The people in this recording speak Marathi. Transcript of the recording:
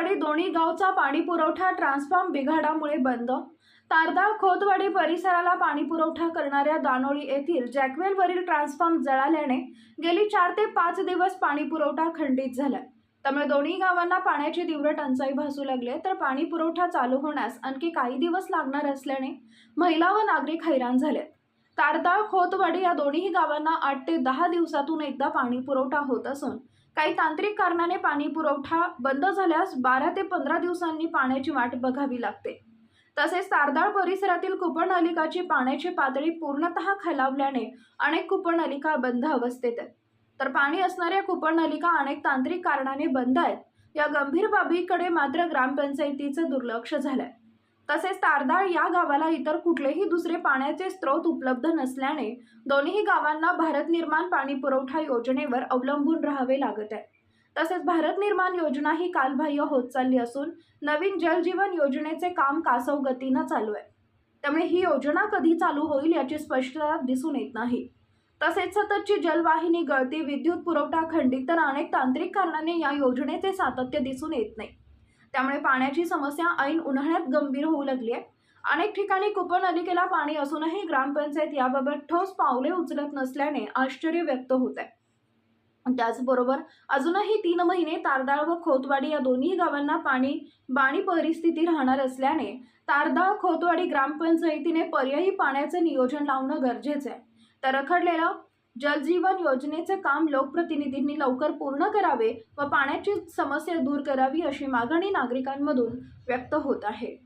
खोतवाडी दोन्ही गावचा पाणी पुरवठा ट्रान्सफॉर्म बिघाडामुळे बंद. तारदाळ खोतवाडी परिसराला पाणी पुरवठा करणाऱ्या दानोळी येथील जॅकवेलवरील ट्रान्सफॉर्म जळाल्याने गेली चार ते पाच दिवस पाणी पुरवठा खंडित झाला. त्यामुळे दोन्ही गावांना पाण्याची तीव्र टंचाई भासू लागले तर पाणी पुरवठा चालू होण्यास आणखी काही दिवस लागणार असल्याने महिला व नागरिक हैराण झाले. तारदाळ खोतवाडी या दोन्ही गावांना आठ ते दहा दिवसातून एकदा पाणी पुरवठा होत असून काही तांत्रिक कारणाने पाणी पुरवठा बंद झाल्यास बारा ते पंधरा दिवसांनी पाण्याची वाट बघावी लागते. तसेच तारदाळ परिसरातील कुपणनलिकाची पाण्याची पातळी पूर्णतः खालावल्याने अनेक कुपणनलिका बंद अवस्थेत आहेत. तर पाणी असणाऱ्या कूपननलिका अनेक तांत्रिक कारणाने बंद आहेत. या गंभीर बाबीकडे मात्र ग्रामपंचायतीचं दुर्लक्ष झालंय. तसेच तारदाळ या गावाला इतर कुठलेही दुसरे पाण्याचे स्रोत उपलब्ध नसल्याने दोन्ही गावांना भारत निर्माण पाणी पुरवठा योजनेवर अवलंबून राहावे लागत आहे. तसेच भारत निर्माण योजना ही कालबाह्य होत चालली असून नवीन जलजीवन योजनेचे काम कासव गतीनं चालू आहे. त्यामुळे ही योजना कधी चालू होईल याची स्पष्टता दिसून येत नाही. तसेच सततची जलवाहिनी गळती विद्युत पुरवठा खंडित तर अनेक तांत्रिक कारणाने या योजनेचे सातत्य दिसून येत नाही. त्यामुळे पाण्याची समस्या ऐन उन्हाळ्यात गंभीर होऊ लागली आहे अनेक ठिकाणी कुपनलिकेला पाणी असूनही ग्रामपंचायत याबाबत ठोस पावले उचलत नसल्याने आश्चर्य व्यक्त होत आहे त्याचबरोबर अजूनही तीन महिने तारदाळ व खोतवाडी या दोन्ही गावांना पाणी बाणी परिस्थिती राहणार असल्याने तारदाळ खोतवाडी ग्रामपंचायतीने पर्यायी पाण्याचे नियोजन लावणं गरजेचं आहे. तर रखडलेलं जलजीवन योजनेचे काम लोकप्रतिनिधींनी लवकर पूर्ण करावे व पाण्याची समस्या दूर करावी अशी मागणी नागरिकांमधून व्यक्त होत आहे.